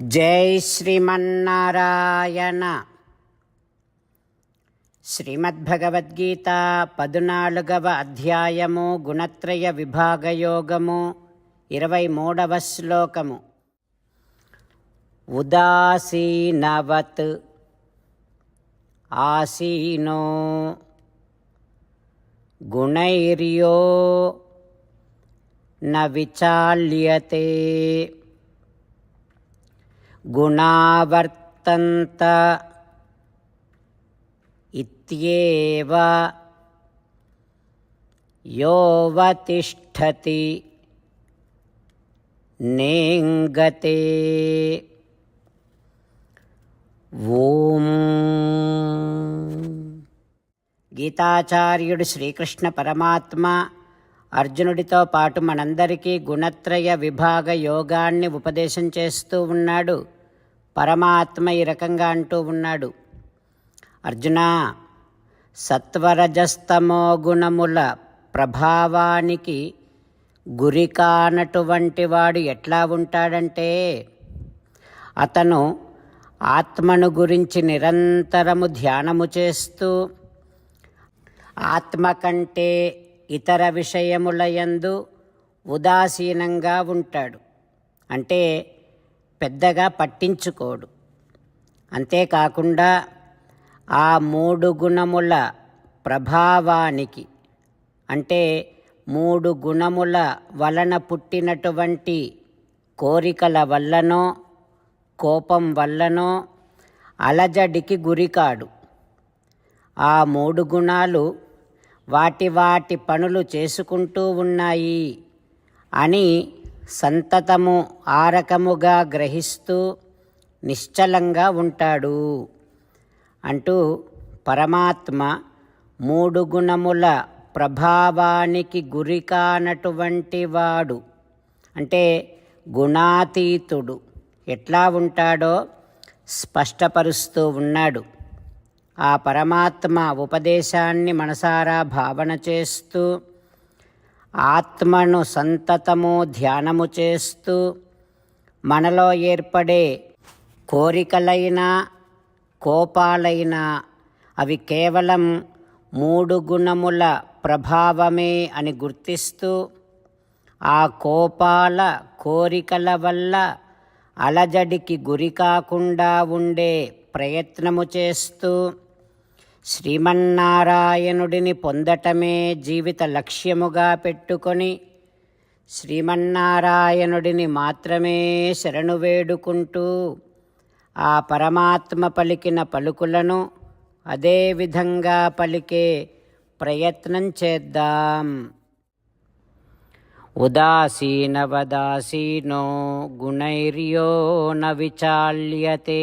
జై శ్రీమన్నారాయణ. శ్రీమద్భగవద్గీత పదునాలుగవ అధ్యాయము గుణత్రయ విభాగయోగము ఇరవై మూడవ శ్లోకము. ఉదాసీనవత్ ఆసీనో గుణైర్యో న విచాల్యతే గుణావర్తంత ఇత్యేవ యోవతిష్టతి నేంగతే ఓం గీతాచార్యుడు శ్రీకృష్ణ పరమాత్మ అర్జునుడితో పాటు మనందరికీ గుణత్రయ విభాగ యోగాన్ని ఉపదేశం చేస్తూ ఉన్నాడు. పరమాత్మ ఈ రకంగా అంటూ ఉన్నాడు. అర్జున సత్వరజస్తమో గుణముల ప్రభావానికి గురి కానటువంటి వాడు ఎట్లా ఉంటాడంటే అతను ఆత్మను గురించి నిరంతరము ధ్యానము చేస్తూ ఆత్మ కంటే ఇతర విషయములయందు ఉదాసీనంగా ఉంటాడు. అంటే పెద్దగా పట్టించుకోడు. అంతేకాకుండా ఆ మూడు గుణముల ప్రభావానికి అంటే మూడు గుణముల వలన పుట్టినటువంటి కోరికల వల్లనో కోపం వల్లనో అలజడికి గురికాడు ఆ మూడు గుణాలు వాటి వాటి పనులు చేసుకుంటూ ఉన్నాయి అని సంతతము ఆరకముగా గ్రహిస్తూ నిశ్చలంగా ఉంటాడు. అంటూ పరమాత్మ మూడు గుణముల ప్రభావానికి గురి కానటువంటి వాడు అంటే గుణాతీతుడు ఎట్లా ఉంటాడో స్పష్టపరుస్తూ ఉన్నాడు. ఆ పరమాత్మ ఉపదేశాన్ని మనసారా భావన చేస్తూ ఆత్మను సంతతము ధ్యానము చేస్తూ మనలో ఏర్పడే కోరికలైనా కోపాలైనా అవి కేవలం మూడు గుణముల ప్రభావమే అని గుర్తిస్తూ ఆ కోపాల కోరికల వల్ల అలజడికి గురి కాకుండా ఉండే ప్రయత్నము చేస్తూ శ్రీమన్నారాయణుడిని పొందటమే జీవిత లక్ష్యముగా పెట్టుకొని శ్రీమన్నారాయణుడిని మాత్రమే శరణు వేడుకుంటూ ఆ పరమాత్మ పలికిన పలుకులను అదే విధంగా పలికే ప్రయత్నం చేద్దాం. ఉదాసీనవదాసీనో గుణైర్యో న విచాల్యతే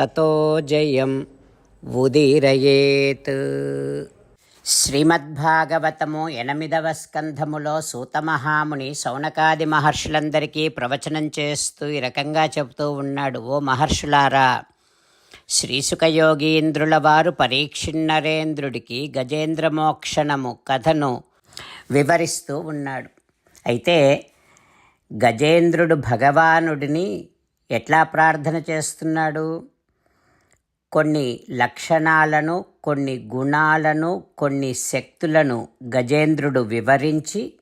తతో జయం ఉదీరయేత్ శ్రీమద్భాగవతము ఎనిమిదవ స్కంధములో సూతమహాముని సౌనకాది మహర్షులందరికీ ప్రవచనం చేస్తూ ఈ రకంగా చెబుతూ ఉన్నాడు ఓ మహర్షులారా. శ్రీసుఖయోగీంద్రుల వారు పరీక్షిన్నరేంద్రుడికి గజేంద్ర మోక్షణము కథను వివరిస్తూ ఉన్నాడు. అయితే గజేంద్రుడు భగవానుడిని ఎట్లా ప్రార్థన చేస్తున్నాడు? కొన్ని లక్షణాలను కొన్ని గుణాలను కొన్ని శక్తులను గజేంద్రుడు వివరించి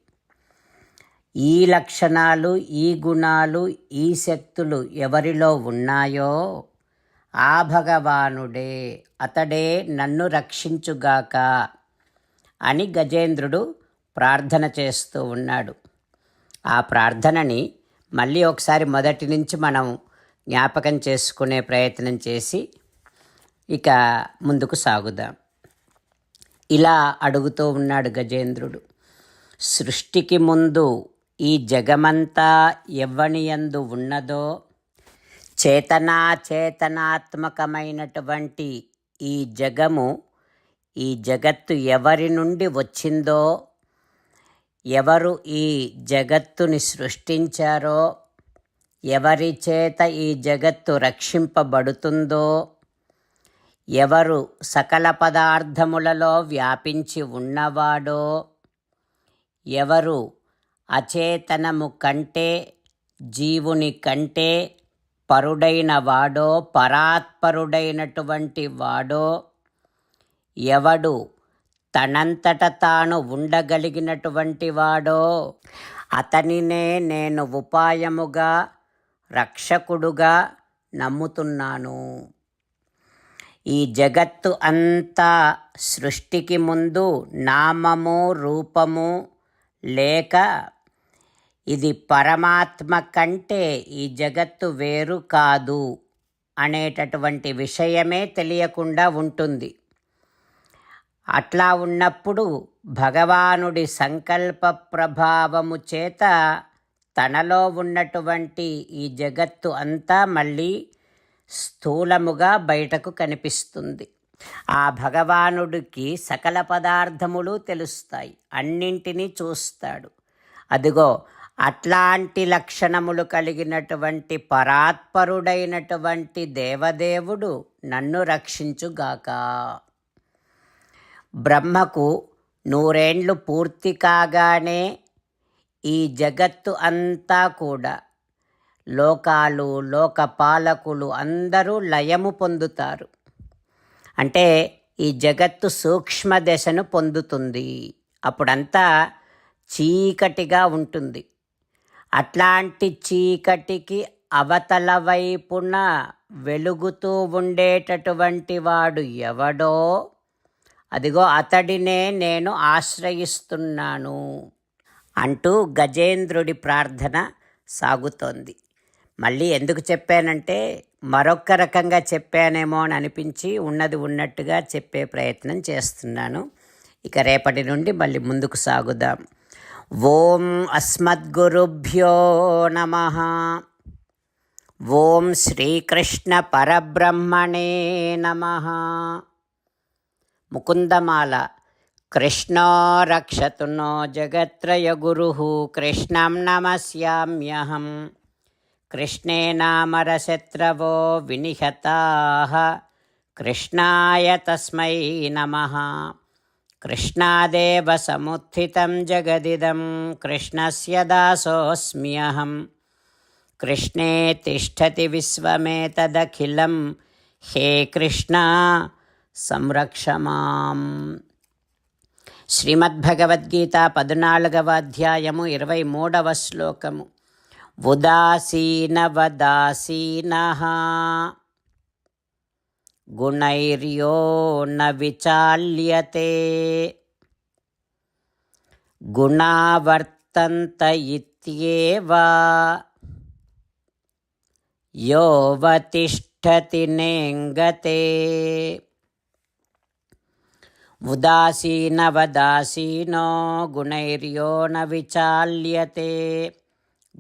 ఈ లక్షణాలు ఈ గుణాలు ఈ శక్తులు ఎవరిలో ఉన్నాయో ఆ భగవానుడే అతడే నన్ను రక్షించుగాక అని గజేంద్రుడు ప్రార్థన చేస్తూ ఉన్నాడు. ఆ ప్రార్థనని మళ్ళీ ఒకసారి మొదటి నుంచి మనం జ్ఞాపకం చేసుకునే ప్రయత్నం చేసి ఇక ముందుకు సాగుదాం. ఇలా అడుగుతూ ఉన్నాడు గజేంద్రుడు. సృష్టికి ముందు ఈ జగమంతా ఎవ్వనియందు ఉన్నదో చేతనా చేతనాత్మకమైనటువంటి ఈ జగము ఈ జగత్తు ఎవరి నుండి వచ్చిందో ఎవరు ఈ జగత్తుని సృష్టించారో ఎవరి చేత ఈ జగత్తు రక్షింపబడుతుందో ఎవరు సకల పదార్థములలో వ్యాపించి ఉన్నవాడో? ఎవరు అచేతనము కంటే జీవుని కంటే పరుడైన వాడో పరాత్పరుడైనటువంటి వాడో? ఎవడు తనంతట తాను ఉండగలిగినటువంటి వాడో? అతనినే నేను ఉపాయముగా రక్షకుడుగా నమ్ముతున్నాను. ఈ జగత్తు అంతా సృష్టికి ముందు నామము రూపము లేక ఇది పరమాత్మ కంటే ఈ జగత్తు వేరు కాదు అనేటటువంటి విషయమే తెలియకుండా ఉంటుంది. అట్లా ఉన్నప్పుడు భగవానుడి సంకల్ప ప్రభావము చేత తనలో ఉన్నటువంటి ఈ జగత్తు అంతా మళ్ళీ స్థూలముగా బయటకు కనిపిస్తుంది. ఆ భగవానుడికి సకల పదార్థములు తెలుస్తాయి. అన్నింటినీ చూస్తాడు. అదిగో అట్లాంటి లక్షణములు కలిగినటువంటి పరాత్పరుడైనటువంటి దేవదేవుడు నన్ను రక్షించుగాక. బ్రహ్మకు నూరేండ్లు పూర్తి కాగానే ఈ జగత్తు అంతా కూడా లోకాలు లోకపాలకులు అందరూ లయము పొందుతారు. అంటే ఈ జగత్తు సూక్ష్మ దశను పొందుతుంది. అప్పుడంతా చీకటిగా ఉంటుంది. అట్లాంటి చీకటికి అవతల వైపున వెలుగుతూ ఉండేటటువంటి వాడు ఎవడో అదిగో అతడినే నేను ఆశ్రయిస్తున్నాను అంటూ గజేంద్రుడి ప్రార్థన సాగుతోంది. మళ్ళీ ఎందుకు చెప్పానంటే మరొక రకంగా చెప్పానేమో అని అనిపించి ఉన్నది ఉన్నట్టుగా చెప్పే ప్రయత్నం చేస్తున్నాను. ఇక రేపటి నుండి మళ్ళీ ముందుకు సాగుదాం. ఓం అస్మద్గురుభ్యో నమ. ఓం శ్రీకృష్ణ పరబ్రహ్మణే నమ. ముకుందమాల. కృష్ణో రక్షతు జగత్రయ గురు. కృష్ణం నమస్యామ్యహం. కృష్ణే నామరశత్రవో వినిహతా కృష్ణాయ తస్మై నమః कृष्णादेव समुत्थितं जगदिदं कृष्णस्य दासोऽस्म्यहं कृष्णे तिष्ठति विश्वमेतदखिलं हे कृष्णा సంరక్ష మాం శ్రీమద్భగవద్గీత పద్నాలుగవ అధ్యాయము ఇరవై మూడవ శ్లోకము ఉదాసీనవదాసీన. గుణైర్యో న విచాల్యతే గుణావర్తంత ఇత్యేవ యోవతిష్టతి నేంగతే. ఉదాసీనవదాసీనో గుణైర్యో న విచాల్యతే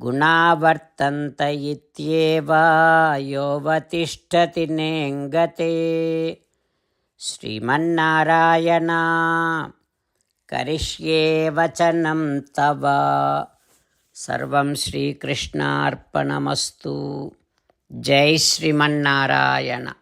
గుణావర్తంత ఇత్యేవ యోవతిష్టతి నేంగతే. శ్రీమన్నారాయణ కరిష్యే వచనం తవ. సర్వం శ్రీకృష్ణార్పణమస్తు. జై శ్రీమన్నారాయణ.